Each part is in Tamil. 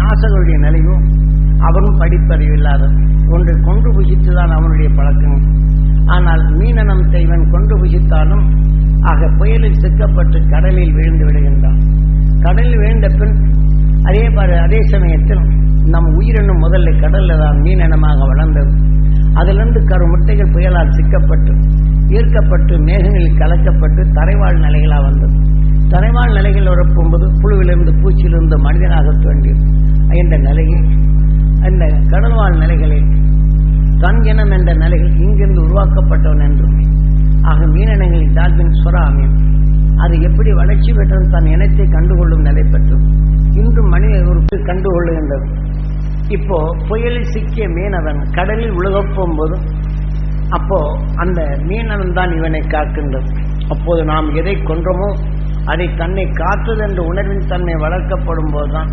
வியாசகருடைய நிலையும் அவனும் படிப்பறிவு இல்லாதவன் ஒன்று கொண்டு புசித்துதான் அவனுடைய பழக்கம். ஆனால் மீனனம் செய்வன் கொண்டு புசித்தாலும் ஆக புயலில் சிக்கப்பட்டு கடலில் விழுந்து விடுகின்றான். கடலில் விழுந்த பின் அதே அதே சமயத்தில் நம் உயிரினும் முதல்ல கடல்ல தான் மீனினமாக வளர்ந்தது. அதிலிருந்து கரு முட்டைகள் புயலால் சிக்கப்பட்டு ஈர்க்கப்பட்டு மேகங்களில் கலக்கப்பட்டு தரைவாழ் நிலைகளாக வந்தது. தரைவாழ் நிலைகள் வரப்போகும்போது புழுவிலிருந்து பூச்சியிலிருந்து மனிதனாக தோன்றி இந்த நிலையில் அந்த கடல்வாழ் நிலைகளில் தன் இனம் என்ற நிலையில் இங்கிருந்து உருவாக்கப்பட்டவன் என்றும் ஆக மீனினங்களில் டால்பின் சுறாமியம் அது எப்படி வளர்ச்சி பெற்றது தன் இனத்தை கண்டுகொள்ளும் நிலை பெற்றும். இன்றும் மனித ஒரு கண்டுகொள்ளுகின்றது. இப்போ புயலில் சிக்கிய மீனவன் கடலில் உலகப் போகும்போது அப்போ அந்த மீனவன் தான் இவனை காக்கின்றது. அப்போது நாம் எதை கொன்றோமோ அதை தன்னை காத்தது என்ற உணர்வின் தன்மை வளர்க்கப்படும் போதுதான்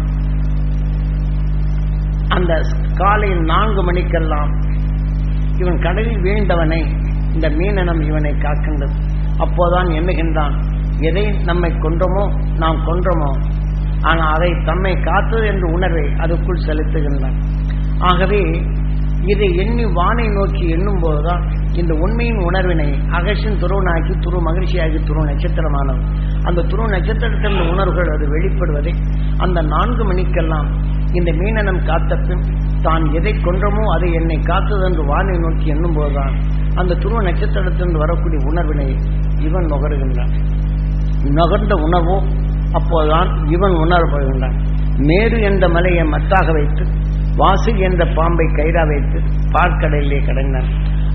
அந்த காலையில் நான்கு மணிக்கெல்லாம் இவன் கடலில் வீழ்ந்தவனை இந்த மீனனம் இவனை காக்கின்றது. அப்போதான் எண்ணுகின்றான் எதை நம்மை கொன்றோமோ நாம் கொன்றோமோ? ஆனால் அதை தம்மை காத்தது என்ற உணர்வை அதுக்குள் செலுத்துகின்றான். ஆகவே இதை எண்ணி வானை நோக்கி எண்ணும் போதுதான் இந்த உண்மையின் உணர்வினை அகசின் துருவனாக்கி துரு மகிழ்ச்சியாகி துரு நட்சத்திரமானது. அந்த துரு நட்சத்திரத்தின் உணர்வுகள் அது வெளிப்படுவதை அந்த நான்கு மணிக்கெல்லாம் இந்த மீனனம் காத்தப்பின் தான் எதை கொன்றமோ அதை என்னை காத்தது என்று வானை நோக்கி எண்ணும் போதுதான் அந்த துருவ நட்சத்திரத்திலிருந்து வரக்கூடிய உணர்வினை இவன் நுகருகின்றான். நுகர்ந்த உணர்வோ அப்போதுதான் இவன் உணரப்படுகின்றான் மேரு என்ற மலையை மத்தாக வைத்து வாசு என்ற பாம்பை கயிறா வைத்து பார்க்கடலிலே கடந்தான்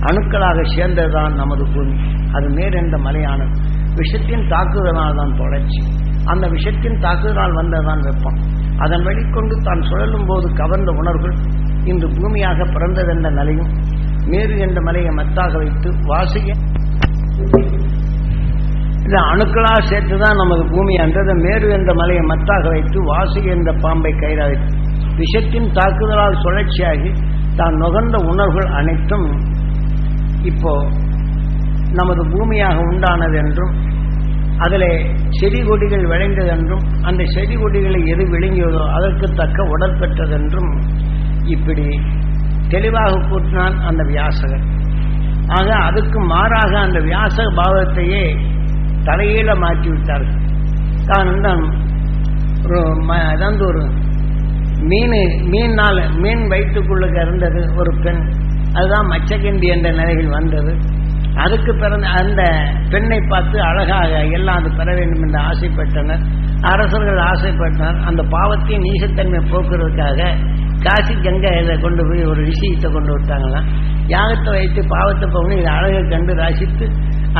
அணுக்களாக சேர்ந்ததுதான் நமது பூமி. அது மேர் மலையானது. விஷத்தின் தாக்குதலால் தான் தொடர்ச்சி. அந்த விஷத்தின் தாக்குதலால் வந்ததுதான் வெப்பம். அதன் வெளிக்கொண்டு தான் சுழலும் போது கவர்ந்த உணர்வுகள் இன்று பூமியாக பிறந்ததென்ற நிலையும் மேரு என்ற மலையை மத்தாக வைத்து வாசிய இந்த அணுக்களாக சேர்த்து தான் நமது பூமி அன்றது மேரு என்ற மலையை மத்தாக வைத்து வாசு என்ற பாம்பை கயிறா வைத்து விஷத்தின் தாக்குதலால் சுழற்சியாகி தான் நுகர்ந்த உணர்வுகள் அனைத்தும் இப்போ நமது பூமியாக உண்டானது என்றும் அதில் செடி கொடிகள் விளைந்தது என்றும் அந்த செடி கொடிகளை எது விழுங்கியதோ அதற்கு தக்க உடல் பெற்றதென்றும் இப்படி தெளிவாக கூட்டினான் அந்த வியாசகர். ஆக அதுக்கு மாறாக அந்த வியாசக பாவத்தையே தலையில மாற்றி விட்டார்கள் காரணம் தான் ஒரு ம- அதாவது ஒரு மீன் மீனால் மீன் வயிற்றுக்குள்ளுக்கு இருந்தது ஒரு பெண். அதுதான் மச்சகிண்டி என்ற நிலையில் வந்தது. அதுக்கு பிறந்த அந்த பெண்ணை பார்த்து அழகாக எல்லாம் அது பெற வேண்டும் என்று ஆசைப்பட்டனர். அரசர்கள் ஆசைப்பட்டனர். அந்த பாவத்தையும் நீசத்தன்மை போக்குறதுக்காக காசி கங்கையில கொண்டு போய் ஒரு ரிஷியத்தை கொண்டு விட்டாங்களாம். யாகத்தை வைத்து பாவத்தை போகணும். இதை அழகை கண்டு ரசித்து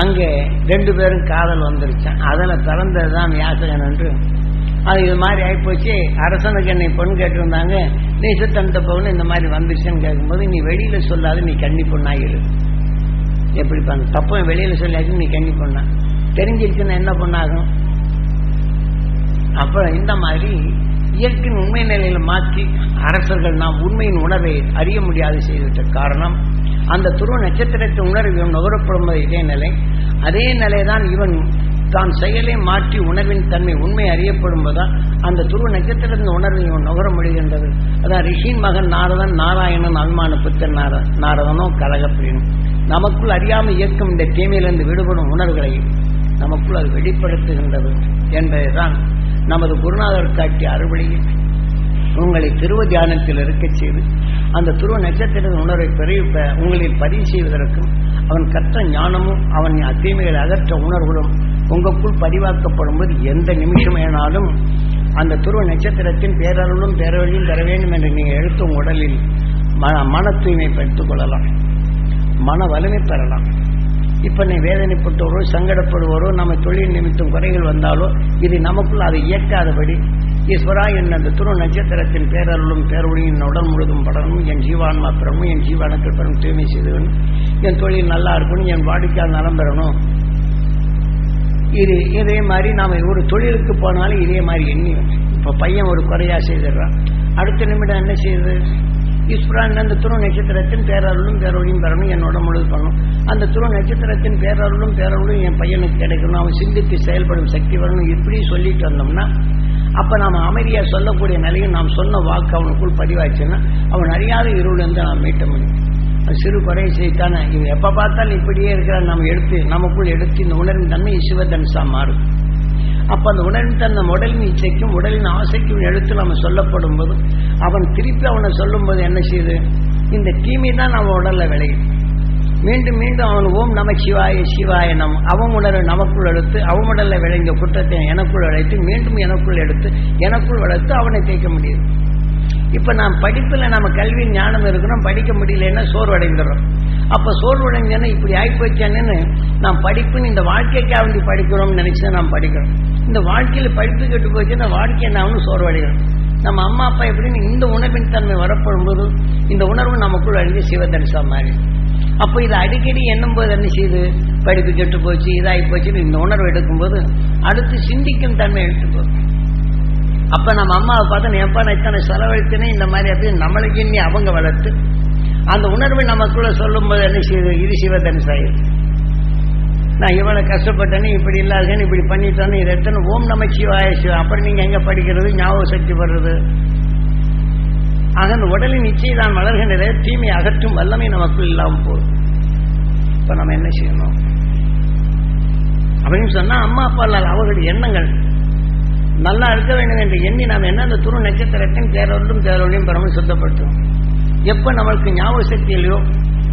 அங்கே ரெண்டு பேரும் காதல் வந்துருச்சான் அதில் பிறந்தது தான் வியாசகன் என்று அது இது மாதிரி ஆகிப்போச்சு அரசனுக்கு என்னை பொண்ணு கேட்டிருந்தாங்க. நீசத்தனத்தை பொண்ணு இந்த மாதிரி வந்துருச்சுன்னு கேட்கும்போது நீ வெளியில சொல்லாது நீ கன்னி பொண்ணாகிடு எப்படி பண்ண தப்பு வெளியில சொல்லாச்சு நீ கன்னி பொண்ணா. தெரிஞ்சிருச்சுன்னா என்ன பொண்ணாகும் அப்புறம் இந்த மாதிரி இயற்கையின் உண்மை நிலையில மாற்றி அரசர்கள் நாம் உண்மையின் உணர்வை அறிய முடியாது செய்துவிட்ட காரணம் அந்த துருவ நட்சத்திரத்தின் உணர்வு இவன் நுகரப்படும் இதே நிலை. அதே நிலைதான் இவன் தான் செயலை மாற்றி உணர்வின் தன்மை உண்மை அறியப்படும்போதான் அந்த துருவ நட்சத்திரத்தின் உணர்வை இவன் நுகர முடிகின்றது. அதான் ரிஷியின் மகன் நாரதன் நாராயணன் அல்மான புத்தன் நார நாரதனோ கலகப்பிரியனும் நமக்குள் அறியாமல் இயக்கும் இந்த தீமையிலிருந்து விடுபடும் உணர்வுகளை நமக்குள் அது வெளிப்படுத்துகின்றது என்பதுதான் நமது குருநாதர் காட்டிய அறுவழியில் உங்களை திருவ தியானத்தில் இருக்கச் செய்து அந்த துருவ நட்சத்திரத்தின் உணர்வை பெரிய உங்களில் பதிவு செய்வதற்கும் அவன் கற்ற ஞானமும் அவன் தீமைகளை அகற்ற உணர்வுகளும் உங்களுக்குள் பதிவாக்கப்படும் போது எந்த நிமிஷமேனாலும் அந்த துருவ நட்சத்திரத்தின் பேரருளும் பேரவழியும் பெற வேண்டும் என்று நீங்கள் எழுத்தும் உடலில் மன மன தூய்மை பெற்றுக் கொள்ளலாம். மன வலிமை பெறலாம். இப்ப நீ வேதனைப்பட்டவரோ சங்கடப்படுவோரோ நம்ம தொழில் நிமித்தம் குறைகள் வந்தாலோ இது நமக்குள் அதை இயக்காதபடி ஈஸ்வரா என் அந்த துரு நட்சத்திரத்தின் பேரருளும் பேரொழி என் உடல் முழுதும் படணும் என் ஜீவான்மா பெறணும் என் ஜீவானுக்கள் பெறணும் தூய்மை செய்தவன். என் தொழில் நல்லா இருக்கணும் என் வாடிக்கையால் நலம் பெறணும். இது இதே மாதிரி நாம் ஒரு தொழிலுக்கு போனாலும் இதே மாதிரி எண்ணி இப்போ பையன் ஒரு குறையா செய்திடுறான். அடுத்த நிமிடம் என்ன செய்யுது? ஈஸ்வரா அந்த துரு நட்சத்திரத்தின் பேரருளும் பேரொழியும் பெறணும் என்னோட முழுது பண்ணணும் அந்த துரு நட்சத்திரத்தின் பேரருளும் பேரருளும் என் பையனுக்கு கிடைக்கணும். அவன் சிந்தித்து செயல்படும் சக்தி வரணும். இப்படி சொல்லிட்டு வந்தோம்னா அப்ப நாம அமைதியா சொல்லக்கூடிய நிலையும் நாம் சொன்ன வாக்கு அவனுக்குள் பதிவாச்சுன்னா அவன் அறியாத இருளிலிருந்து நாம் மீட்ட முடியும். சிறு குறை செய்தானே இவன் எப்ப பார்த்தாலும் இப்படியே இருக்கிறான். நம்ம எடுத்து நமக்குள் எடுத்து இந்த உணர்வின் தன்மை சிவதன்சா மாறும். அப்ப அந்த உணர்வின் தன்னை உடலின் இச்சைக்கும் உடலின் ஆசைக்கும் எடுத்து நம்ம சொல்லப்படும் போது அவன் திருப்பி அவனை சொல்லும் போது என்ன செய்யுது? இந்த தீமை தான் அவன் உடல்ல விளையும். மீண்டும் மீண்டும் அவன் ஓம் நம சிவாய சிவாய நம் அவன் நமக்குள் எடுத்து அவன் விளைந்த குற்றத்தை எனக்குள் அழைத்து மீண்டும் எனக்குள் எடுத்து எனக்குள் வளர்த்து அவனை தேய்க்க முடியுது இப்போ நாம் படிப்பில் நம்ம கல்வி ஞானம் இருக்கிறோம் படிக்க முடியலன்னா சோர்வடைந்துடுறோம் அப்போ சோர்வடைஞ்சேன்னா இப்படி ஆயிப்போச்சானேன்னு நாம் படிப்புன்னு இந்த வாழ்க்கைக்காக வேண்டி படிக்கிறோம்னு தான் நாம் படிக்கிறோம். இந்த வாழ்க்கையில் படிப்பு கெட்டு போச்சுன்னா வாழ்க்கை என்ன சோர்வடைகிறோம். நம்ம அம்மா அப்பா எப்படின்னு இந்த உணர்வின் தன்மை வரப்படும் போது இந்த உணர்வு நமக்குள் அழிஞ்சு சிவதரிசா மாறி அப்போ இதை அடிக்கடி எண்ணும் போது என்ன செய்யுது படிப்பு கெட்டு போச்சு இதாகி போச்சுன்னு இந்த உணர்வு எடுக்கும்போது அடுத்து சிந்திக்கும் தன்மை எடுத்து போகும். அப்ப நம்ம அம்மாவை பார்த்து எப்பா நான் இத்தனை செலவழித்தனே இந்த மாதிரி அப்படி நம்மளுக்கு இன்னி அவங்க வளர்த்து. அந்த உணர்வு நமக்குள்ள சொல்லும் போது என்ன செய்யுது இது சிவதனுசாயிரு நான் இவ்வளவு கஷ்டப்பட்டேன்னு இப்படி இல்லாதேன்னு இப்படி பண்ணிட்டேன்னு இதை எத்தனை ஓம் நமச்சிவாய சிவாய சிவா. அப்புறம் நீங்க எங்க படிக்கிறது? ஞாபக சக்தி வர்றது. ஆக அந்த உடலின் நிச்சயம் தான் வளர்கின்ற தீமை அகற்றும் வல்லமை நமக்குள் இல்லாமல் போதும் இப்ப நம்ம என்ன செய்யணும்? அப்படின்னு சொன்னா அம்மா அப்பா இல்லாத அவர்களுடைய எண்ணங்கள். நல்லா இருக்க வேண்டும் என்று எண்ணி நாம் என்ன அந்த துரு நட்சத்திரத்தின் தேரோடும் தேரோடையும் பெறவும் சுத்தப்படுத்தும் எப்ப நம்மளுக்கு ஞாபக சக்தி இல்லையோ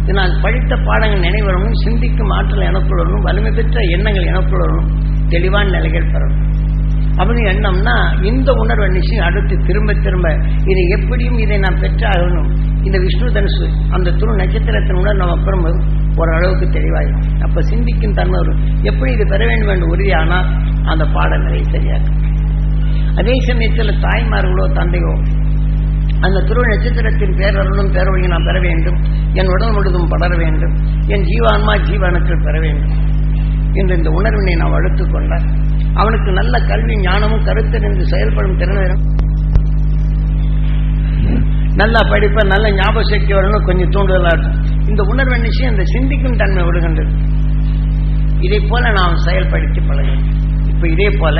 இதனால் படித்த பாடங்கள் நினைவரணும் சிந்திக்கும் ஆற்றல் எனக்குள் வரணும் வலிமை பெற்ற எண்ணங்கள் எனக்குள் வரணும் தெளிவான நிலைகள் பெறணும். அப்படின்னு எண்ணம்னா இந்த உணர்வு நிச்சயம் அடுத்து திரும்ப திரும்ப இதை எப்படியும் இதை நாம் பெற்றாகணும். இந்த விஷ்ணு தனுசு அந்த துரு நட்சத்திரத்தின் உணர்வு நம்ம பெறும்போது ஓரளவுக்கு தெளிவாயிடும் அப்ப சிந்திக்கும் தன்மை வரும். எப்படி இது பெற வேண்டும் என்று உறுதியானால் அந்த பாடநிலை சரியாகும். அதே சமயத்தில் தாய்மார்களோ தந்தையோ அந்த திரு நட்சத்திரத்தின் பேரருளும் பேரொழியை நான் பெற வேண்டும். என் உடல் முழுதும் படர வேண்டும். என் ஜீவான்மா ஜீவனுக்கள் பெற வேண்டும். என்று இந்த உணர்வினை நான் வளர்த்துக் கொண்டால் அவனுக்கு நல்ல கல்வி ஞானமும் கருத்து நின்று செயல்படும் திறன் வரும் நல்லா படிப்ப நல்ல ஞாபக சக்தி வரணும் கொஞ்சம் தூண்டுதலாட்டும் இந்த உணர்வு நிச்சயம் இந்த சிந்திக்கும் தன்மை விடுகின்றது இதே போல நாம் செயல்படுத்தி பழக இப்ப இதே போல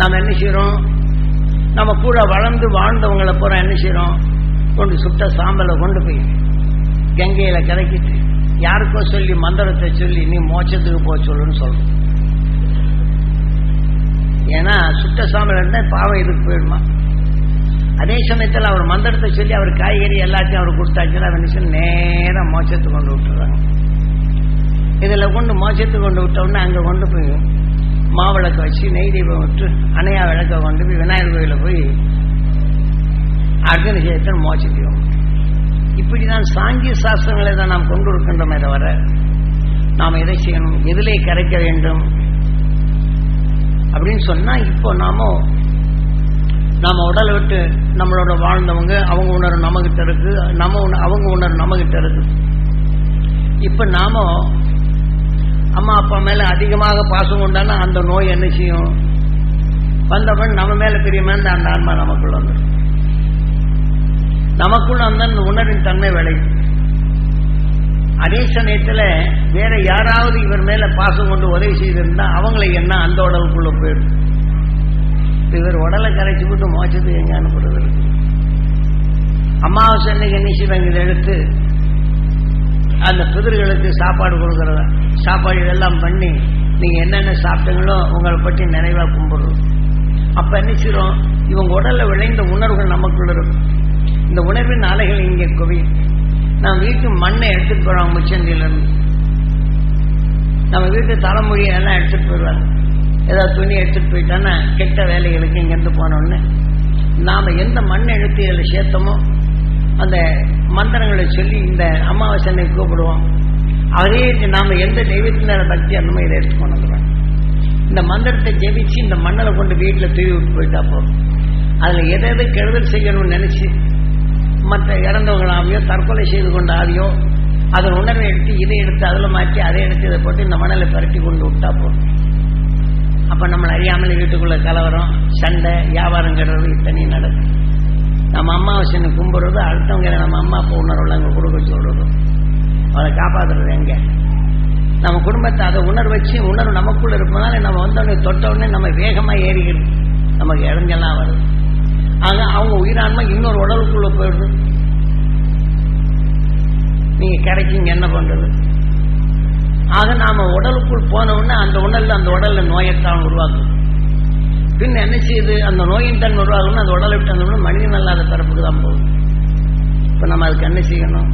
நாம் என்ன செய்யறோம் நம்ம கூட வளர்ந்து வாழ்ந்தவங்களை பூரா என்ன செய்யறோம் கொண்டு சுட்ட சாம்பலை கொண்டு போய் கங்கையில கலக்கிட்டு யாருக்கோ சொல்லி மந்திரத்தை சொல்லி நீ மோட்சத்துக்கு போக சொல்லுன்னு சொல்றோம். ஏன்னா சுட்ட சாம்பல் இருந்தால் பாவம் இதுக்கு போயிடுமா? அதே சமயத்தில் அவர் மந்திரத்தை சொல்லி அவர் காய்கறி எல்லாத்தையும் அவர் கொடுத்தாச்சுன்னா அவர் நேராக நேரம் கொண்டு விட்டுறாங்க இதில் கொண்டு மோச்சத்துக்கு கொண்டு விட்டோம்னா அங்கே கொண்டு போய் மாவிளக்கு வச்சு நெய் தீபம் விட்டு அணையா விளக்க கொண்டு போய் விநாயகர் கோயிலில் போய் அர்ஜுன சேத்தன் மோட்ச இப்படி தான் சாங்கிய சாஸ்திரங்களை தான் நாம் கொண்டு இருக்கின்றோமே தவிர நாம் எதை செய்யணும்? எதிலே கரைக்க வேண்டும்? அப்படின்னு சொன்னா இப்போ நாம நாம உடலை விட்டு நம்மளோட வாழ்ந்தவங்க அவங்க உணர்வு நம்மகிட்ட இருக்கு நம்ம அவங்க உணர்வு நம்மகிட்ட இருக்கு. இப்ப நாம அம்மா அப்பா மேல அதிகமாக பாசம் கொண்டானா அந்த நோய் என்ன செய்யும்? வந்தவன் நம்ம மேல பிரியமா அந்த ஆன்மா நமக்குள்ள வந்துடும் நமக்குள்ள அந்த அந்த உணர்வின் தன்மை விளையும். அதே சமயத்துல வேற யாராவது இவர் மேல பாசம் கொண்டு உதவி செய்திருந்தா அவங்களை என்ன அந்த உடலுக்குள்ள போயிடும். இவர் உடலை கரைச்சி விட்டு மோச்சத்துக்கு எங்க அனுப்புறது? அமாவாசை அன்னைக்கு என்ன செய்வாங்க? இதை எடுத்து அந்த பிதர்களுக்கு சாப்பாடு கொடுக்கறத? சாப்பாடு இதெல்லாம் பண்ணி நீங்க என்னென்ன சாப்பிட்டீங்களோ உங்களை பற்றி நினைவா கும்பிடுறோம். அப்ப நினைச்சிடும் இவங்க உடல்ல விளைந்த உணர்வுகள் நமக்குள்ள இருக்கும். இந்த உணர்வின் அலைகள் இங்கே குவியும். நம்ம வீட்டு மண்ணை எடுத்துட்டு போறாங்க முச்சந்தியிலிருந்து நம்ம வீட்டு தலைமுறையை எல்லாம் எடுத்துட்டு போயிடுவாங்க. ஏதாவது துணி எடுத்துட்டு போயிட்டான்னா கெட்ட வேலைகளுக்கு இங்கேருந்து போனோன்னு நாம் எந்த மண்ணை எழுத்து இதில் சேர்த்தோமோ அந்த மந்திரங்களை சொல்லி இந்த அமாவாசனை கூப்பிடுவோம். அதே நாம் எந்த தெய்வத்தின் பக்தி அந்த மாதிரி இதை எடுத்து கொண்டு வந்துடுவோம் இந்த மந்திரத்தை ஜெபிச்சு இந்த மண்ணில் கொண்டு வீட்டில் தூவி விட்டு போயிட்டா போதும். அதில் எதை எதை கெடுதல் செய்யணும்னு நினச்சி மற்ற இறந்தவங்களாவையோ தற்கொலை செய்து கொண்ட அதன் உணர்வை எடுத்து இதை எடுத்து அதில் மாற்றி அதை எடுத்து இதை போட்டு இந்த மணலை பரட்டி கொண்டு விட்டா போதும். அப்ப நம்மளை அறியாமல் வீட்டுக்குள்ள கலவரம் சண்டை வியாபாரம் கெடுறது இத்தனையும் நடக்கும். நம்ம அம்மாவை சின்ன கும்பிடுறது அடுத்தவங்க நம்ம அம்மா அப்பா உணர்வுல அங்கே கொடுக்க சொல்றது. அவளை காப்பாத்துறது எங்க? நம்ம குடும்பத்தை அதை உணர்வு வச்சு உணர்வு நமக்குள்ள இருப்பதால நம்ம வந்தோடனே தொட்டவுடனே நம்ம வேகமா ஏறிக்கிறது நமக்கு இடைஞ்செல்லாம் வருது. ஆக அவங்க உயிரான்மா இன்னொரு உடலுக்குள்ள போயிடுது. நீங்க கிடைக்கீங்க என்ன பண்றது? ஆக நாம உடலுக்குள் போன உடனே அந்த உடல்ல அந்த உடல்ல நோயத்தான் உருவாக்கும் பின் என்ன செய்யுது? அந்த நோயின் தன் உருவாகணும் அந்த உடலை விட்டு அந்த மனிதன் அல்லாத பிறப்புக்கு தான் போகுது. இப்ப நம்ம அதுக்கு என்ன செய்யணும்?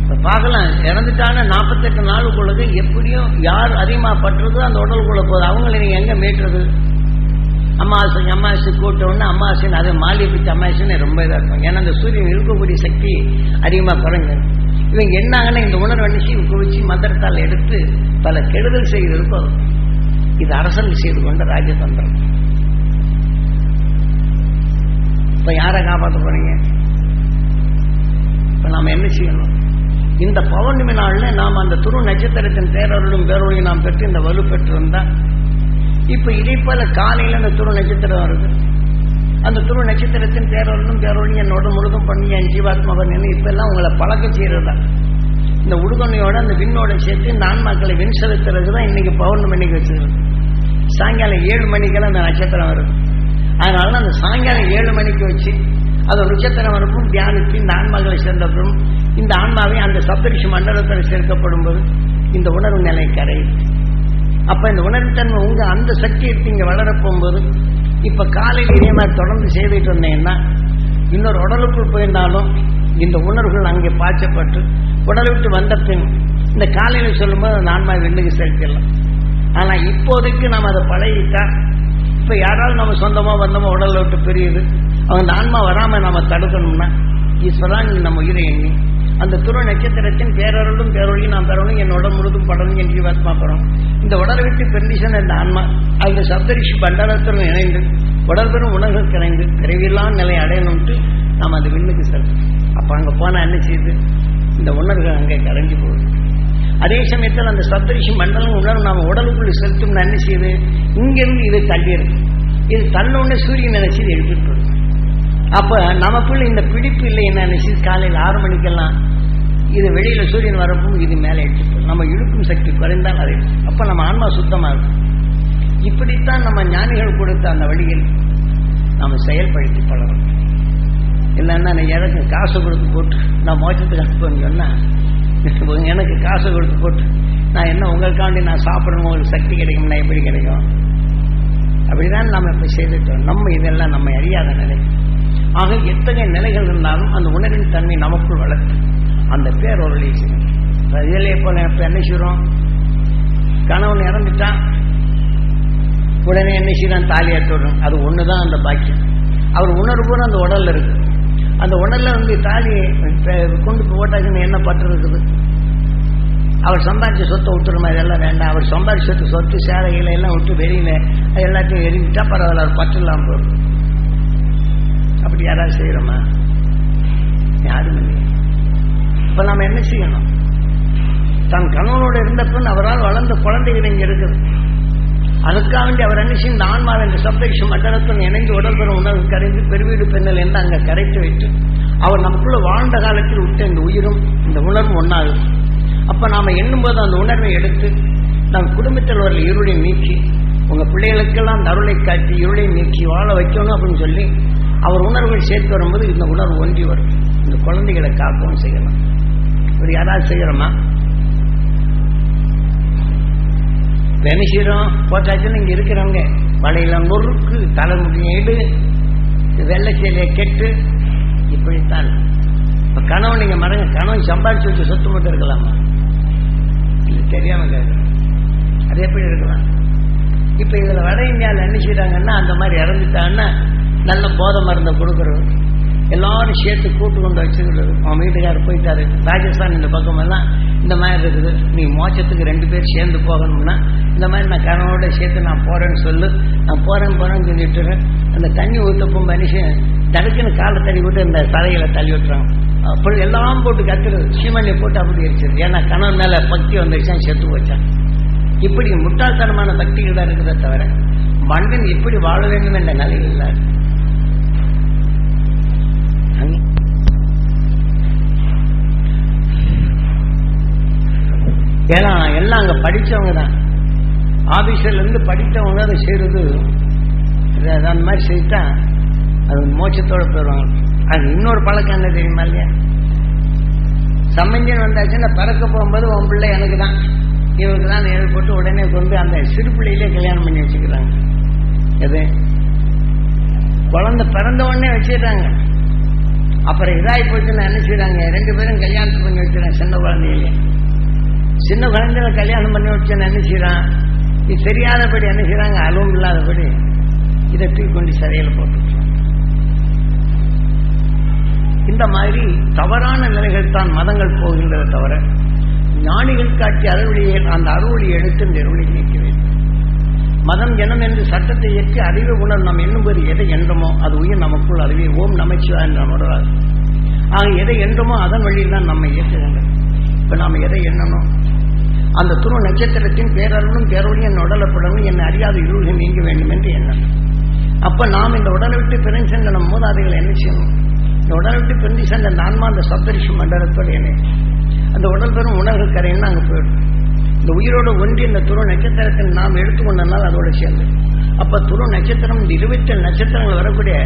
இப்போ பார்க்கலாம். இறந்துட்டான நாற்பத்தெட்டு நாளுக்குள்ளது எப்படியும் யார் அதிகமாக பட்டுறதோ அந்த உடலுக்குள்ள போகுது. அவங்கள நீங்க எங்க மீட்டுறது? அமாவாசை அமாவாசை கூட்ட உடனே அது மாலை பிடிச்ச அமாவாசைன்னு ரொம்ப இதாக இருக்கும். ஏன்னா அந்த சூரியன் இருக்கக்கூடிய சக்தி அதிகமாக குறைஞ்சு இவங்க என்னாங்கன்னா இந்த உணர்வு அணிச்சு குவிச்சு மந்திரத்தால் எடுத்து பல கெடுதல் செய்திருக்கும் இது அரசன் செய்து கொண்ட ராஜதந்திரம். இப்போ யாரை காப்பாற்ற போறீங்க? இப்போ நாம என்ன செய்யணும்? இந்த பௌர்ணமி நாளில் நாம் அந்த துரு நட்சத்திரத்தின் பேரருளும் பேரொழியும் நாம் பெற்று இந்த வலு பெற்றிருந்தால் இப்ப இதே போல காலையில அந்த துரு நட்சத்திரம் வருது. அந்த துரு நட்சத்திரத்தின் பேரொழியும் பேரொழி என்னோட முழுதும் பண்ணி என் ஜீவாத்மாவன் பண்ணி இப்ப எல்லாம் உங்களை பழக்க செய்யறதா இந்த உடுகொண்ணையோட அந்த விண்ணோட சேர்த்து இந்த ஆன்மாக்களை விண் செலுத்துறது தான் இன்னைக்கு பௌர்ணமி வச்சிருக்கு சாயங்காலம் ஏழு மணிக்கெல்லாம் அந்த நட்சத்திரம் வருது. அதனால அந்த சாயங்காலம் ஏழு மணிக்கு வச்சு அது நட்சத்திரம் வரப்பும் தியானித்து இந்த ஆன்மாக்களை சேர்ந்தப்புறம் இந்த ஆன்மாவை அந்த சப்தரிஷி மண்டலத்தில் சேர்க்கப்படும் போது இந்த உணர்வு நிலை கரையுது. அப்ப இந்த உணர்வுத்தன்மை உங்க அந்த சக்தி எடுத்து இங்க வளர போகும்போது இப்ப காலையில் இதே மாதிரி தொடர்ந்து செய்துட்டு வந்தேன்னா இன்னொரு உடலுக்குள் போயிருந்தாலும் இந்த உணர்வுகள் அங்கே பாய்ச்சப்பட்டு உடலை விட்டு வந்த பின் இந்த காலையில் சொல்லும்போது அந்த ஆன்மா வெண்ணுக்கு செலுத்திடலாம் ஆனா இப்போதைக்கு நாம் அதை பழகிட்டா இப்ப யாராவது நம்ம சொந்தமா வந்தோமோ உடலை விட்டு பிரியுது அவங்க அந்த ஆன்மா வராம நாம தடுக்கணும்னா ஈஸ்வரான் நம்ம உயிரை எண்ணி அந்த துரு நட்சத்திரத்தின் பேரருளும் பேரொழியும் நாம் பெறணும். என் உடல் முழுதும் படணும் என் ஜீவாத்மா பெறும் இந்த உடலை விட்டு பெருண்டிசன் இந்த ஆன்மா அந்த சப்தரிஷி பண்டாரத்துடன் இணைந்து உடல் பெறும் உணர்வு கிணைந்து பிறவிலாம் நிலை அடையணும்ட்டு நாம் அந்த விண்ணுக்கு செல்வோம் அப்போ அங்கே போனால் என்ன செய்யுது? இந்த உணர்வுகள் அங்கே கரைஞ்சி போகுது. அதே சமயத்தில் அந்த சப்தரிஷி மண்டலம் உணர்வு நாம உடலுக்குள்ளே செலுத்தும் என்ன செய்யுது? இங்கிருந்து இது தள்ளியிருக்கு. இது தள்ளோடனே சூரியன் நினைச்சு எழுப்பிட்டு அப்ப நமக்குள்ள இந்த பிடிப்பு இல்லை என்ன நினைச்சு காலையில் ஆறு மணிக்கெல்லாம் இது வெளியில சூரியன் வரப்பும் இது மேலே எடுத்துட்டு நம்ம இழுக்கும் சக்தி குறைந்தால் அதை அப்ப நம்ம ஆன்மா சுத்தமா இருக்கும். இப்படித்தான் நம்ம ஞானிகள் கொடுத்த அந்த வழியில் நாம் செயல்படுத்தி பழகணும் இல்லைன்னா நான் எனக்கு காசு கொடுத்து போட்டு நான் மோச்சத்துக்கு அனுப்புன்னு சொன்னா எனக்கு காசு கொடுத்து போட்டு நான் என்ன உங்களுக்காண்டி நான் சாப்பிடணும் உங்களுக்கு சக்தி கிடைக்கும்னா எப்படி கிடைக்கும்? அப்படிதான் நம்ம இப்போ செய்துட்டோம் நம்ம இதெல்லாம் நம்ம அறியாத நிலை ஆக எத்தகைய நிலைகள் இருந்தாலும் அந்த உணர்வின் தன்மை நமக்குள் வளர்த்து அந்த பேர் ஒரு என்ன செய்றோம் கணவன் இறந்துட்டான் உடனே என்ன செய்யறான்? தாலி அது ஒண்ணுதான் அந்த பாக்கியம். அவர் உணர்வு அந்த உடல்ல இருக்கு. அந்த உடல்ல வந்து தாலி கொண்டு போட்டாச்சுன்னு என்ன பற்று இருக்குது? அவர் சம்பாதிச்ச சொத்தை விட்டுருமா? இதெல்லாம் வேண்டாம். அவர் சம்பாதிச்ச சொத்து சொத்து சேலைகளை எல்லாம் விட்டு வெளியில எல்லாத்தையும் எரிஞ்சிட்டா பரவாயில்ல அவர் பற்று இல்லாம போகும் அப்படி யாராவது செய்யறோமா? யாரும் இல்லை. இப்ப நாம என்ன செய்யணும்? தன் கணவனோட இருந்த பின் அவரால் வளர்ந்த குழந்தைகள் இங்க இருக்குது அதுக்காக வேண்டி அவர் என்ன செய்யும்? இந்த ஆன்மாவை இந்த சப்தரிஷ மண்டலத்துடன் இணைந்து உடல் பெறும் உணர்வு கரைந்து பெருவீடு பெண்ணல் என்று அங்க கரைத்து வைத்து அவர் நமக்குள்ள வாழ்ந்த காலத்தில் விட்ட இந்த உயிரும் இந்த உணர்வும் ஒன்றாகும் அப்ப நாம எண்ணும்போது அந்த உணர்வை எடுத்து நம் குடும்பத்தில் உள்ள இருளை நீக்கி உங்க பிள்ளைகளுக்கெல்லாம் அருளை காட்டி இருளை நீக்கி வாழ வைக்கணும் அப்படின்னு சொல்லி அவர் உணர்வுகள் சேர்த்து வரும்போது இந்த உணர்வு ஒன்றி வரும். இந்த குழந்தைகளை காக்கவும் செய்யலாம். ஒரு யாராவது செய்யறோமா? என்ன போட்டாச்சுன்னு இங்க இருக்கிறவங்க வலையில நொறுக்கு தலைமுடியை இடு வெள்ளை சேலையை கெட்டு இப்படித்தான். இப்ப கணவன் நீங்க மறங்க கணவன் சம்பாதிச்சு வச்சு சொத்து மட்டும் இருக்கலாமா? இது தெரியாம கேட்குறேன் அது எப்படி இருக்கலாம்? இப்ப இதுல வட இந்தியாவில் என்ன செய்யறாங்கன்னா அந்த மாதிரி இறந்துட்டாங்கன்னா நல்ல போதை மருந்தை கொடுக்கறது. எல்லாரும் சேர்த்து கூட்டு கொண்டு வச்சுக்கிறது அவன் வீட்டுக்காரர் போயிட்டாரு. ராஜஸ்தான் இந்த பக்கமெல்லாம் இந்த மாதிரி இருக்குது. நீ மோச்சத்துக்கு ரெண்டு பேர் சேர்ந்து போகணும்னா இந்த மாதிரி நான் கணவனோட சேர்த்து நான் போறேன்னு சொல்லு. நான் போறேன் போறேன்னு சொல்லிட்டு அந்த தண்ணி ஊற்றப்போ மனுஷன் தடுக்குன்னு காலை தள்ளி விட்டு இந்த தலையில தள்ளி விட்டுறான். அப்படி எல்லாம் போட்டு கத்துறது. சீமனை போட்டு அப்படி எரிச்சது ஏன்னா கணவன் மேல பக்தி வந்துருச்சான் செத்து போச்சான். இப்படி முட்டாள்தனமான பக்திகள் தான் இருக்குதே தவிர மனிதன் எப்படி வாழ வேண்டும் என்ற நிலையில் இல்லை. ஏன்னா எல்லாம் அங்கே படித்தவங்க தான் ஆஃபீஸர்லேருந்து படித்தவங்க அதை செய்கிறது இது அந்த மாதிரி செய்தா அது மோச்சத்தோடு போயிடுவாங்க. அது இன்னொரு பழக்கம் என்ன தெரியுமா இல்லையா? சம்மஞ்சன் வந்தாச்சுன்னா பறக்க போகும்போது உன் பிள்ளை எனக்கு தான் இவருக்கு தான் நேரில் போட்டு உடனே கொண்டு அந்த சிறு பிள்ளையிலே கல்யாணம் பண்ணி வச்சுக்கிறாங்க. எது? குழந்தை பிறந்த உடனே வச்சிடுறாங்க அப்புறம் இதாகி போச்சுன்னா என்ன செய்கிறாங்க ரெண்டு பேரும் கல்யாணம் பண்ணி வச்சுறாங்க சின்ன குழந்தையிலே. சின்ன குழந்தைல கல்யாணம் பண்ணி வச்சேன்னு என்ன செய்யறான்? இது தெரியாதபடி என்ன செய்யறாங்க? அலுவம் இல்லாதபடி இதை தூக்கொண்டு சிறையில் போட்டு இந்த மாதிரி தவறான நிலைகள் தான் மதங்கள் போகின்றத தவிர ஞானிகள் காட்டிய அறுவழியை அந்த அறுவழியை எடுத்து இந்த அறுவழி நீக்க வேண்டும் மதம் ஜனம் என்று சட்டத்தை ஏற்றி அறிவை உணர் நாம் எண்ணும்போது எதை என்றமோ அது உயிர் நமக்குள் அறிவை ஓம் நமச்சிவா என்று நாம் ஆக எதை என்றமோ அதன் வழியில் தான் நம்மை இயக்குகின்றன இப்ப நாம் எதை எண்ணணும்? அந்த துருவ நட்சத்திரத்தின் பேரருளும் பேரொழியும் என் உடலப்படணும் என்னை அறியாத இருள்கள் நீங்க வேண்டும் என்று எண்ணம் அப்ப நாம் இந்த உடலை விட்டு பிரிஞ்சு சென்ற நம் மூதாதைகளை என்ன செய்யணும் இந்த உடலை விட்டு பிரிஞ்சு சென்ற அந்த அந்த சப்தரிஷி மண்டலத்தோடு என்ன அந்த உடல் பெறும் உணர்வு கரைன்னு அங்கே போயிடும். இந்த உயிரோடு ஒன்றி இந்த துருவ நட்சத்திரத்தை நாம் எடுத்துக்கொண்டனால் அதோட சேர்ந்து. அப்ப துருவ நட்சத்திரம் இந்த நட்சத்திரங்கள் வரக்கூடிய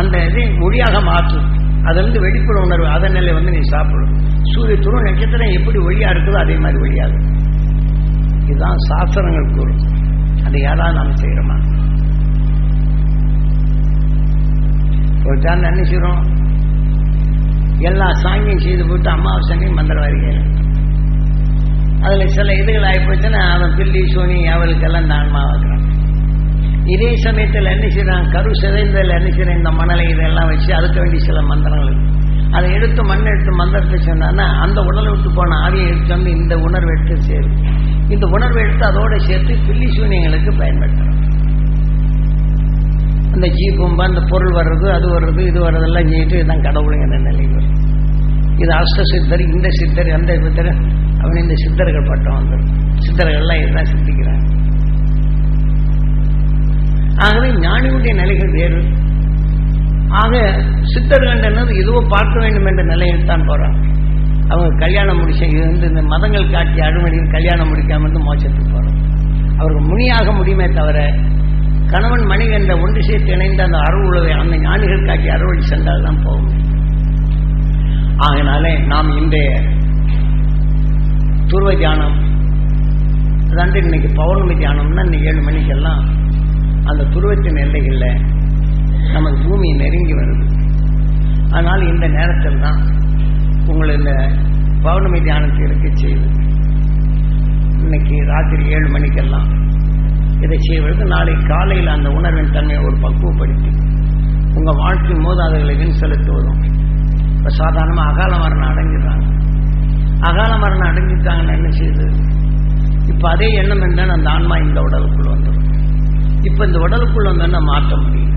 அந்த இதை ஒளியாக மாற்றும் அதிலிருந்து வெளிப்புற உணர்வு அதன் நிலை வந்து நீ சாப்பிடும் சூரிய துருவ நட்சத்திரம் எப்படி ஒளியா இருக்குதோ அதே மாதிரி ஒளியாகும். இதுதான் சாஸ்திரங்கள் கூறும். அது ஏதா நாம் செய்கிறோமா ஒரு தான் என்ன எல்லா சாங்கியம் செய்து போட்டு அமாவாசனையும் மந்திரவாதிகள் அதில் சில இதுகள் ஆகிப்போச்சுன்னா அவன் பில்லி சோனி அவளுக்கெல்லாம் தான்மா வைக்கிறான் இதே சமயத்தில் என்ன செய்யறான் கரு சிதைந்ததில் என்ன செய்யறேன் இந்த மணலை இதெல்லாம் வச்சு அதுக்க வேண்டிய சில மந்திரங்கள் இருக்கு. அதை எடுத்து மண் எடுத்து மந்திரத்தை சொன்னான்னா அந்த உடலை விட்டு போன ஆவியை எடுத்து வந்து இந்த உணர்வு எடுத்து சேரும் இந்த உணர்வு எடுத்து அதோட சேர்த்து பில்லி சூன்யங்களுக்கு பயன்படுத்தணும். அந்த ஜீபும்பா அந்த பொருள் வர்றது அது வர்றது இது வர்றதெல்லாம் செஞ்சுட்டு இதுதான் கடவுளுங்கிற நிலைக்கு வரும். இது அஷ்ட சித்தர் இந்த சித்தர் அந்த சித்தர் அவன் இந்த சித்தர்கள் பட்டம் வந்துடும் சித்தர்கள்லாம் இதுதான் சித்திக்கிறாங்க. ஆகவே ஞானியுடைய நிலைகள் வேறு. ஆக சித்தர்கள் என்னது எதுவோ பார்க்க வேண்டும் என்ற நிலையில் தான் போறாங்க. அவங்க கல்யாணம் முடிச்ச இது வந்து இந்த மதங்கள் காட்டிய அழுமடியில் கல்யாணம் முடிக்காம இருந்து மோட்சத்துக்கு போறோம் அவர்கள் முனியாக முடியுமே தவிர கணவன் மணி என்ற ஒன்று சேர்த்து இணைந்த அந்த அருள் அந்த ஞானிகள் காட்டிய அறுவழி சென்றால் தான் போகும் ஆகினாலே நாம் இன்றைய துருவ தியானம் அதாண்டு இன்னைக்கு பௌர்ணமி தியானம்னா இன்னைக்கு ஏழு மணிக்கெல்லாம் அந்த துருவத்தின் எல்லைகளில் நமக்கு பூமி நெருங்கி வருது. ஆனால் இந்த நேரத்தில் தான் உங்களை இந்த பௌர்ணமி தியானத்தை இருக்க செய்து. இன்னைக்கு ராத்திரி ஏழு மணிக்கெல்லாம் இதை செய்வதற்கு நாளை காலையில் அந்த உணர்வின் தன்மையை ஒரு பக்குவப்படுத்தி உங்கள் வாழ்க்கை மோதாதைகளை வின் செலுத்துவதும் இப்போ சாதாரணமாக அகால மரணம் அடைஞ்சிடுறாங்க. அகால மரணம் அடைஞ்சிட்டாங்கன்னு என்ன செய்யுது இப்போ அதே எண்ணம் என்றால் அந்த ஆன்மா இந்த உடலுக்குள் வந்துடும். இப்போ இந்த உடலுக்குள் வந்தோன்னா மாற்ற முடியும்.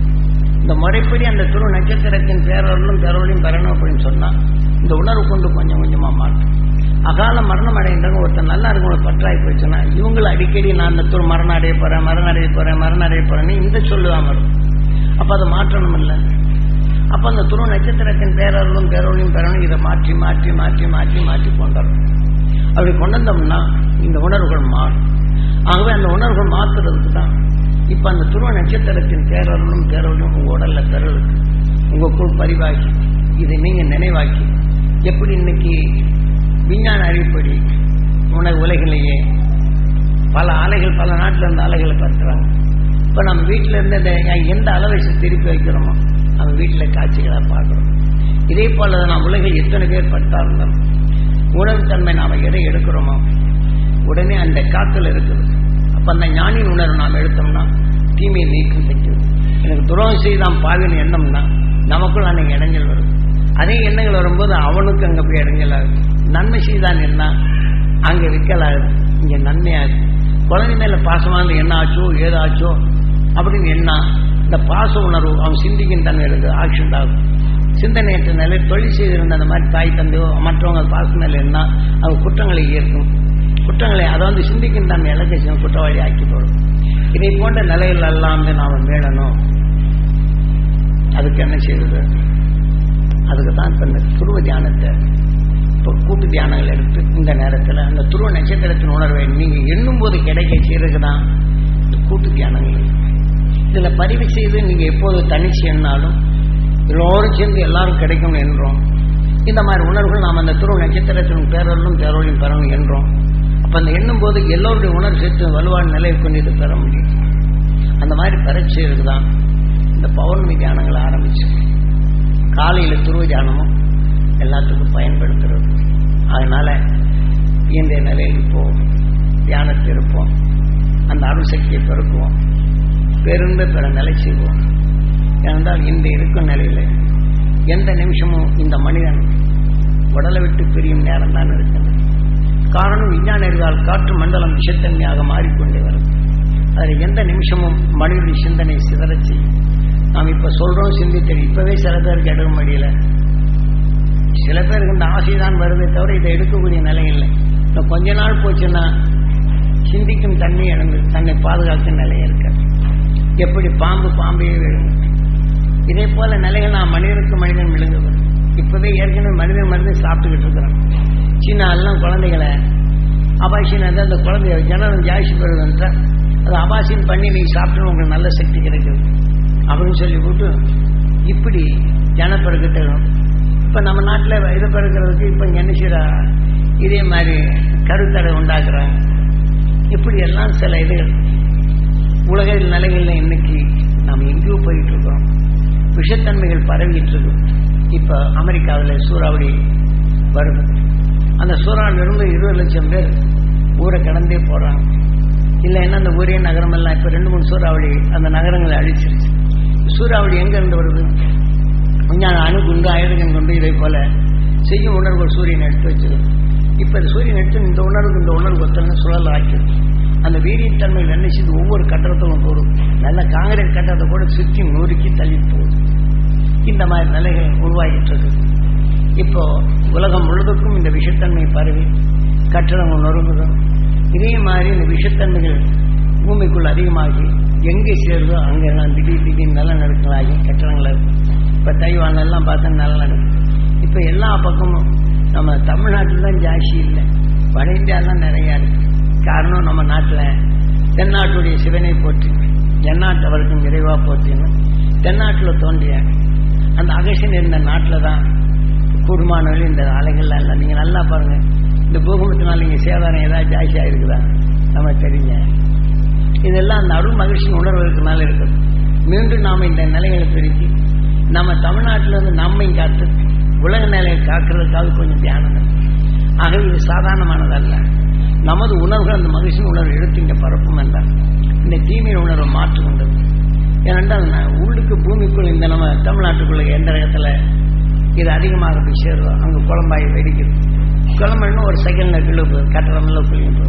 இந்த முறைப்படி அந்த துரு நட்சத்திரத்தின் பேரவர்களும் பேரவர்களையும் பெறணும் அப்படின்னு சொன்னால் இந்த உணர்வு கொண்டு கொஞ்சம் கொஞ்சமாக மாற்றும் அகால மரணம் அடைந்தவங்க ஒருத்தர் நல்லா இருக்கவங்க பற்றாய் போச்சுன்னா இவங்களை அடிக்கடி நான் இந்த துரு மரணம் அடைய போகிறேன் மரணம் அடைய போகிறேன் மரணம் அடைய போகிறேன்னு இந்த சொல்லுவாம இருக்கும். அப்போ அதை மாற்றணும் இல்லை. அப்போ அந்த துரு நட்சத்திரத்தின் பேரர்களும் பேரவர்களையும் பெறணும் இதை மாற்றி மாற்றி மாற்றி மாற்றி மாற்றி கொண்டு வரணும் அப்படி கொண்டு வந்தோம்னா இந்த உணர்வுகள் மாறும். ஆகவே அந்த உணர்வுகள் மாற்றுறதுக்கு தான் இப்போ அந்த துருவ நட்சத்திரத்தின் பேரர்களும் பேரர்களும் உங்கள் உடல்ல பெறலுக்கு உங்களுக்குள் பரிவாக்கி இதை நீங்கள் நினைவாக்கி. எப்படி இன்னைக்கு விஞ்ஞான அறிவுப்படி உணவு உலகிலேயே பல ஆலைகள் பல நாட்டில் இருந்த ஆலைகளை பறக்கிறாங்க இப்போ நம்ம வீட்டில் இருந்து இந்த எந்த அளவை திருப்பி வைக்கிறோமோ நம்ம வீட்டில் காட்சிகளாக பார்க்குறோம். இதே போல நாம் உலகில் எத்தனை பேர் பட்டாலும் உணவு தன்மை நாம் எதை எடுக்கிறோமோ உடனே அந்த காத்தல் இருக்குது. அப்போ அந்த ஞானியின் உணர்வு நாம் எடுத்தோம்னா தீமையை நீக்கம் சக்தி எனக்கு துரோகம் செய்தான் பாவின்னு எண்ணம்னா நமக்குள்ள அன்னைக்கு இடைஞ்சல் வரும். அதே எண்ணங்கள் வரும்போது அவனுக்கு அங்கே போய் இடைஞ்சலாகும் நன்மை செய்தான் என்ன? அங்கே விற்கலாகுது இங்கே நன்மையாகுது குழந்தை மேலே பாசமாக என்ன ஆச்சோ ஏதாச்சோ அப்படின்னு என்ன இந்த பாச உணர்வு அவன் சிந்திக்கும் தன்மைகளுக்கு ஆக்சிடென்ட் ஆகும். சிந்தனையற்ற நிலை தொழில் செய்திருந்த அந்த மாதிரி தாய் தந்தையோ மற்றவங்க பாச மேலே என்ன அவங்க குற்றங்களை ஏற்கும். குற்றங்களை அதை வந்து சிந்திக்கும் தன்மை இலக்கை குற்றவாளி ஆக்கி போடும். இதை போன்ற நிலையில் எல்லாம் வந்து நாம் மீளணும். அதுக்கு என்ன செய்யுது அதுக்கு தான் இப்போ இந்த துருவ தியானத்தை இப்போ கூட்டு தியானங்கள் எடுத்து இந்த நேரத்தில் அந்த துருவ நட்சத்திரத்தின் உணர்வை நீங்கள் எண்ணும் போது கிடைக்க செய்யறதுக்கு தான் இந்த கூட்டு தியானங்கள். இதில் பதிவு செய்து நீங்கள் எப்போது தனிச்சு எண்ணாலும் எல்லோரும் சேர்ந்து எல்லாரும் கிடைக்கும் என்றோம் இந்த மாதிரி உணர்வுகள் நாம் அந்த துருவ நட்சத்திரத்தின் பேரலும் பேரொழியும் பெறணும் என்றோம் அப்போ அந்த எண்ணும் போது எல்லோருடைய உணர்வு சேர்த்து வலுவான நிலையை கொண்டு இதை பெற முடியும். அந்த மாதிரி பரீட்சைகளுக்கு தான் இந்த பௌர்ணமி தியானங்களை ஆரம்பிச்சு காலையில் துருவ தியானமும் எல்லாத்துக்கும் பயன்படுத்துறது. அதனால இன்றைய நிலையில் இப்போ தியானத்தில் இருப்போம் அந்த அருள் சக்தியை பெருக்குவோம் பெருந்த பெற நிலை செய்வோம். ஏனென்றால் இந்த இருக்கும் நிலையில் எந்த நிமிஷமும் இந்த மனிதன் உடலை விட்டு பிரியும் நேரம் தான் இருக்கிறது காரணம் விஞ்ஞான அறிவால் காற்று மண்டலம் விஷத்தன்மையாக மாறிக்கொண்டே வருது. அதில் எந்த நிமிஷமும் மனிதனுடைய சிந்தனை சிதறச் செய்யும். நாம் இப்போ சொல்கிறோம் சிந்தித்தது. இப்போவே சில பேருக்கு எடுக்க முடியல. சில பேருக்கு இந்த ஆசை தான் வருதே தவிர இதை எடுக்கக்கூடிய நிலை இல்லை. இன்னும் கொஞ்ச நாள் போச்சுன்னா சிந்திக்கும் தன்மை இழந்து தன்னை பாதுகாக்கும் நிலை இருக்காது. எப்படி பாம்பு பாம்பையே விழுங்கும்? இதே போல நிலைகள் நான் மனிதனுக்கு மனிதன் விழுங்குது இப்போவே ஏற்கனவே மனிதன் மனிதன் சாப்பிட்டுக்கிட்டு இருக்கிறோம் சின்ன எல்லாம் குழந்தைகளை அபாசின் வந்து அந்த குழந்தைய ஜனம் ஜாஸ்தி பெறுவன்ற அது அபாசின் பண்ணி நீ சாப்பிட்டு உங்களுக்கு நல்ல சக்தி கிடைக்குது. அப்படின்னு சொல்லி போட்டு இப்படி ஜனப்பெருக்கிட்ட இப்போ நம்ம நாட்டில் இதை பிறக்கிறதுக்கு இப்போ என்ன செய்யறா இதே மாதிரி கருத்தடை உண்டாக்குறாங்க. இப்படி எல்லாம் சில இதுகள். உலக நிலைகளில் இன்னைக்கு நாம் எங்கேயோ போயிட்டு இருக்கிறோம். விஷத்தன்மைகள் பரவிட்டு இருக்கு. இப்போ அமெரிக்காவில் சூறாவளி வருது. அந்த சூறாவிலிருந்து இருபது லட்சம் பேர் ஊரை கடந்தே போகிறாங்க இல்லைன்னா அந்த ஒரே நகரமெல்லாம் இப்போ ரெண்டு மூணு சூறாவளி அந்த நகரங்களை அழிச்சிருச்சு. சூறாவளி எங்கேருந்து வருது? விஞ்ஞான அணுகுண்டு ஆயுதங்கள் கொண்டு இதை போல செய்யும் உணர்வுகள் சூரியன் எடுத்து வச்சிருக்கு. இப்போ இந்த சூரியன் எடுத்து இந்த உணர்வுக்கு இந்த உணர்வு ஒத்தனை சுழல் ஆக்கிடுது அந்த வீரியத்தன்மையில் என்ன செய்து ஒவ்வொரு கட்டடத்திலும் போடும் நல்ல காங்கிரீட் கட்டடத்தை கூட சுற்றி நொறுக்கி தள்ளி போகுது. இந்த மாதிரி நிலைகள் உருவாகிட்டு இருக்கு இப்போ உலகம் முழுவதுக்கும் இந்த விஷத்தன்மை பரவி கட்டடங்கள் நொறுங்குதும் இதே மாதிரி இந்த விஷத்தன்மைகள் பூமிக்குள் அதிகமாகி எங்கே சேருதோ அங்கெல்லாம் திடீர் திடீர் நிலநடுக்கங்களாகி கட்டடங்கள் இருக்கும் இப்போ தைவான் எல்லாம் பார்த்தா நிலநடுக்கம் இப்போ எல்லா பக்கமும் நம்ம தமிழ்நாட்டில் தான் ஜாஸ்தி இல்லை. வட இந்தியாலாம் நிறையா இருக்குது காரணம் நம்ம நாட்டில் தென்னாட்டுடைய சிவனை போற்றி எந்நாட்டவருக்கும் விரைவாக போற்றின்னு தென்னாட்டில் தோன்றிய அந்த அகசன் இருந்த நாட்டில் தான் கூடுமானவர்கள் இந்த அலைகள்லாம் இல்லை. நீங்கள் நல்லா பாருங்கள் இந்த பூகம்பத்தினால் நீங்கள் சேதாரம் ஏதாவது ஜாஸ்தி ஆகிருக்குதா நம்ம தெரிஞ்ச இதெல்லாம் அந்த அருள் மகிழ்ச்சியின் உணர்வு இருக்குது. மீண்டும் நாம் இந்த நிலைகளை பிரித்து நம்ம தமிழ்நாட்டில் இருந்து நம்மையும் காத்து உலக நிலையை காக்கிறதுக்காக கொஞ்சம் தியானம் ஆகவே இது சாதாரணமானதல்ல. நமது உணர்வுகள் அந்த மகிழ்ச்சியின் உணர்வு எடுத்து இங்கே பரப்பும் என்றால் இந்த தீமையின் உணர்வை மாற்றுகின்றது. ஏனென்றால் நான் உள்ளுக்கு பூமிக்குள் இந்த நம்ம தமிழ்நாட்டுக்குள்ள எந்த இடத்துல இது அதிகமாக போய் சேருவோம் அங்கே குழம்பாய் வெடிக்குது. குழம்புன்னு ஒரு செகண்டில் கிழப்பு கட்டடமெல்லாம் குளியும்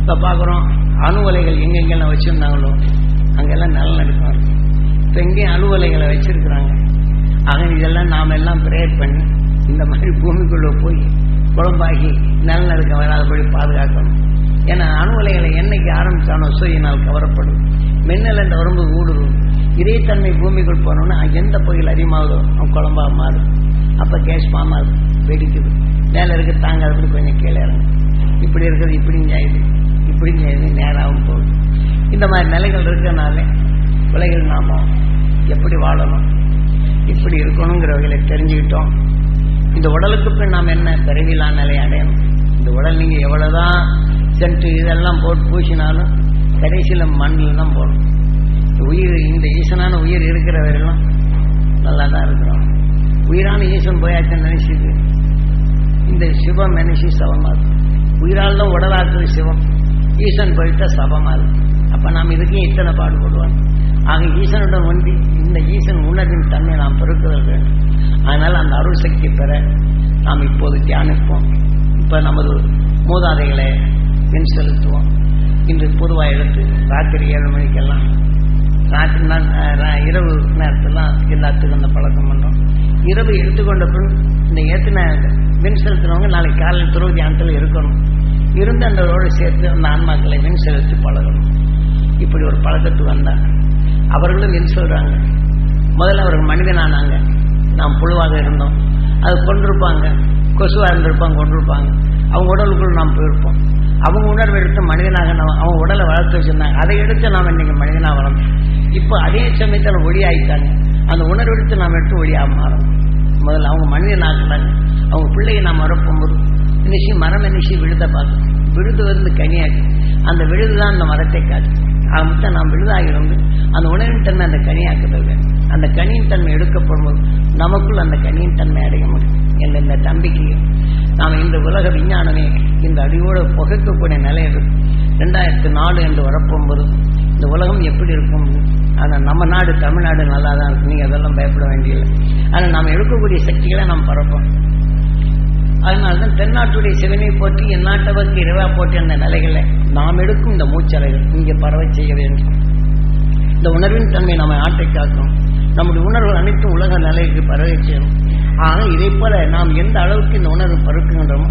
இப்போ பார்க்குறோம் அணுவலைகள் எங்கெங்கெல்லாம் வச்சுருந்தாங்களோ அங்கெல்லாம் நல்ல நடக்கும் இப்போ எங்கேயும் அலுவலைகளை வச்சுருக்குறாங்க. ஆக இதெல்லாம் நாம் எல்லாம் ப்ரேயர் பண்ணி இந்த மாதிரி பூமிக்குள்ளே போய் குழம்பாகி நிலநடுக்கம் வராதபடி பாதுகாக்கணும். ஏன்னா அணுவலைகளை என்னைக்கு ஆரம்பித்தானோ சூரியனால் கவரப்படும். மின்னல் என்ற உடம்பு ஊடுருவும். இதே தன்மை பூமிக்குள் போனோன்னா எந்த பகுதியில் அதிகமாகுதோ அவன் குழம்பாக மாறும். அப்போ கேஸ் ஃபார்ம் ஆகுது. வெடிக்குது. மேலே இருக்க தாங்காதபடி கொஞ்சம் கீழே இறங்கும் இப்படி இருக்கிறது இப்படி நியாயுது இப்படி நியாயுது நேராகவும் போகுது. இந்த மாதிரி நிலைகள் இருக்கிறனாலே உலகில் நாம எப்படி வாழணும்? இப்படி இருக்கணுங்கிற வகையில தெரிஞ்சுக்கிட்டோம். இந்த உடலுக்கு பின் நாம் என்ன பிறவிலான நிலை அடையணும்? இந்த உடல் நீங்கள் எவ்வளோதான் சென்ட்டு இதெல்லாம் போட்டு பூசினாலும் கடைசியில் மண்ணில் தான் போடணும் இந்த உயிர் இந்த ஈசனான உயிர் இருக்கிற நல்லா தான் இருக்கிறோம் உயிரான ஈசன் போயாச்சுன்னு நினைச்சிது இந்த சிவம் நினைச்சி சவமாக இருக்கும் உயிரால் தான் உடலாக்குது சிவம். ஈசன் போயிட்டா சபமாக இருக்கும் அப்போ நாம் இதுக்கும் இத்தனை பாடுபடுவாங்க ஆக ஈசனுடன் ஒன்றி இந்த ஈசன் உணர்வின் தன்மை நாம் பெருக்குதல் வேண்டும். அதனால் அந்த அருள் சக்தி பெற நாம் இப்போது தியானிப்போம். இப்போ நமது மூதாதைகளை பின் செலுத்துவோம். இன்று பொதுவாக எடுத்து ராத்திரி ஏழு மணிக்கெல்லாம் ராத்திரி இரவு நேரத்தெல்லாம் எல்லாத்துக்கும் அந்த பழக்கம் பண்ணுறோம் இரவு எடுத்துக்கொண்ட பின் இந்த ஏற்றின மின் செலுத்தினவங்க நாளைக்கு காலையில் துருவ தியானத்தில் இருக்கணும். இருந்து அந்தோடு சேர்த்து அந்த ஆன்மாக்களை மின் செலுத்தி பழகணும். இப்படி ஒரு பழக்கத்துக்கு வந்தாங்க அவர்களும் மின் சொல்கிறாங்க முதல்ல அவர்கள் மனிதனானாங்க. நாம் புழுவாக இருந்தோம். அது கொண்டிருப்பாங்க. கொசுவாக இருந்திருப்பாங்க கொண்டிருப்பாங்க. அவங்க உடலுக்குள் நாம் போயிருப்போம். அவங்க உணர்வு எடுத்து மனிதனாக நம்ம அவங்க உடலை வளர்த்து வச்சிருந்தாங்க. அதை எடுத்து நாம் இன்றைக்கி மனிதனாக வளர்ந்தோம். இப்போ அதே சமயத்தில் ஒளியாயிட்டாங்க. அந்த உணர்வு எடுத்து நாம் எடுத்து ஒளியாக மாறணும். முதல்ல அவங்க மனிதன் மனிதனாக்குறாங்க அவங்க பிள்ளையை நாம் வரப்போகும்போது நினைச்சு மரம் நினைச்சு விழுத பார்க்கும் விழுது வந்து கனியாக்கு. அந்த விழுது தான் அந்த மரத்தை காட்டு. ஆக மொத்தம் நாம் விழுதாகிறோம் அந்த உணவின் தன்மை அந்த கனியாக்குதல் அந்த கனியின் தன்மை எடுக்கப்படும் போது நமக்குள் அந்த கனியின் தன்மை அடைய முடியும். என்ற இந்த தம்பிக்கு நாம் இந்த உலக விஞ்ஞானமே இந்த அடியோடு புகைக்கக்கூடிய நிலை இருக்கு ரெண்டாயிரத்து நாலு என்று வரப்போகும்போது இந்த உலகம் எப்படி இருக்கும்? ஆனால் நம்ம நாடு தமிழ்நாடு நல்லா தான் இருக்கு. நீங்கள் அதெல்லாம் பயப்பட வேண்டியதில்லை. ஆனால் நாம் எடுக்கக்கூடிய சக்திகளை நாம் பரப்போம். அதனால்தான் தென்னாட்டுடைய சிவனை போற்றி என் நாட்டவருக்கு இரவா போற்றி அந்த நிலைகளை நாம் எடுக்கும் இந்த மூச்சலைகள் இங்கே பரவ செய்ய வேண்டும். இந்த உணர்வின் தன்மை நம்ம நாட்டை காக்கும். நம்முடைய உணர்வு அனைத்தும் உலக நிலைக்கு பரவ செய்யணும் ஆக இதை போல நாம் எந்த அளவுக்கு இந்த உணர்வு பருக்குகின்றோமோ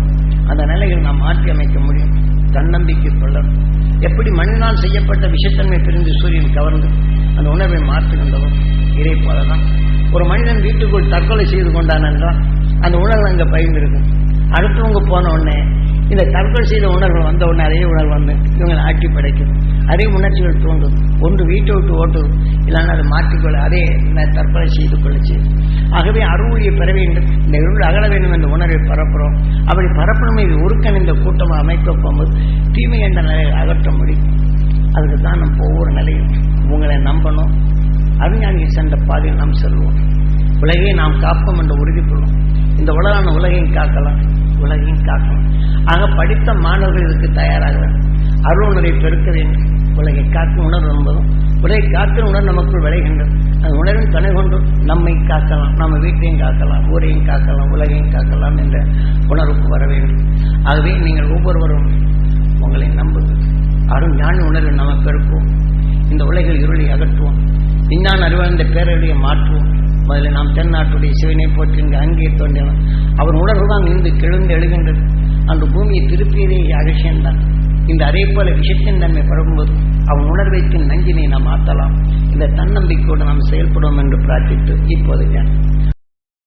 அந்த நிலையில் நாம் மாற்றி அமைக்க முடியும். தன்னம்பிக்கை கொள்ளணும். எப்படி மனிதனால் செய்யப்பட்ட விஷத்தன்மை பிரிந்து சூரியன் கவர்ந்து அந்த உணர்வை மாற்றுகின்றோம் இதை போலதான் ஒரு மனிதன் வீட்டுக்குள் தற்கொலை செய்து கொண்டான் என்றால் அந்த உணர்வு அங்கே பயந்துருக்கும் அடுத்தவங்க போன உடனே இந்த தற்கொலை செய்த உணர்வு வந்த உடனே அதே உணர்வு வந்து இவங்களை ஆட்டி படைக்கும். அதே உணர்ச்சிகள் தோன்றும். ஒன்று வீட்டை விட்டு ஓட்டும் இல்லைன்னா அதை மாற்றிக்கொள்ள அதே தற்கொலை செய்து கொள்ள ஆகவே அருள்வழியை பெற வேண்டும். இந்த இருள் அகல வேண்டும் என்ற உணர்வை பரப்புறோம். அப்படி பரப்பணும் இது ஒருங்கிணைந்த கூட்டமாக அமைக்க போகும்போது தீமை என்ற நிலையை அகற்ற முடியும். அதுக்கு தான் நம்ம ஒவ்வொரு அவர்களை நம்பணும். அறிஞானிகள் சென்ற பாதையில் நாம் செல்வோம். உலகை நாம் காப்போம் என்று உறுதி கொள்ளும் இந்த உலகான உலகையும் காக்கலாம் உலகையும் காக்கலாம். ஆக படித்த மாணவர்கள் இதுக்கு தயாராக வேண்டும் அருளுணரை பெருக்க வேண்டும். உலகை காக்கும் உணர்வு என்பதும் உலகை காக்கிற உணர்வு நமக்குள் விளைகின்றது. அந்த உணர்வின் துணை கொண்டு நம்மை காக்கலாம் நம்ம வீட்டையும் காக்கலாம் ஊரையும் காக்கலாம் உலகையும் காக்கலாம் என்ற உணர்வுக்கு வர வேண்டும். ஆகவே நீங்கள் ஒவ்வொருவரும் உங்களை நம்புது அருள் ஞான உணர்வு நாம் பெருக்குவோம் இந்த உலகில் இருளை அகற்றுவோம். விஞ்ஞான அறிவார்ந்த பேரழியை மாற்றுவோம். முதல்ல நாம் தென்னாட்டுடைய சிவனை போற்றி அங்கே தோன்றினோம். அவர் உணர்வு தான் இன்று கிழந்து எழுகின்றது. அந்த பூமியை திருப்பியதே அகசியம்தான் இந்த அதே போல விஷத்தின் தன்மை பரவும்போது அவன் உணர்வைத்தின் நஞ்சினை நாம் மாற்றலாம் இந்த தன்னம்பிக்கையோடு நாம் செயல்படுவோம் என்று பிரார்த்தித்து இப்போது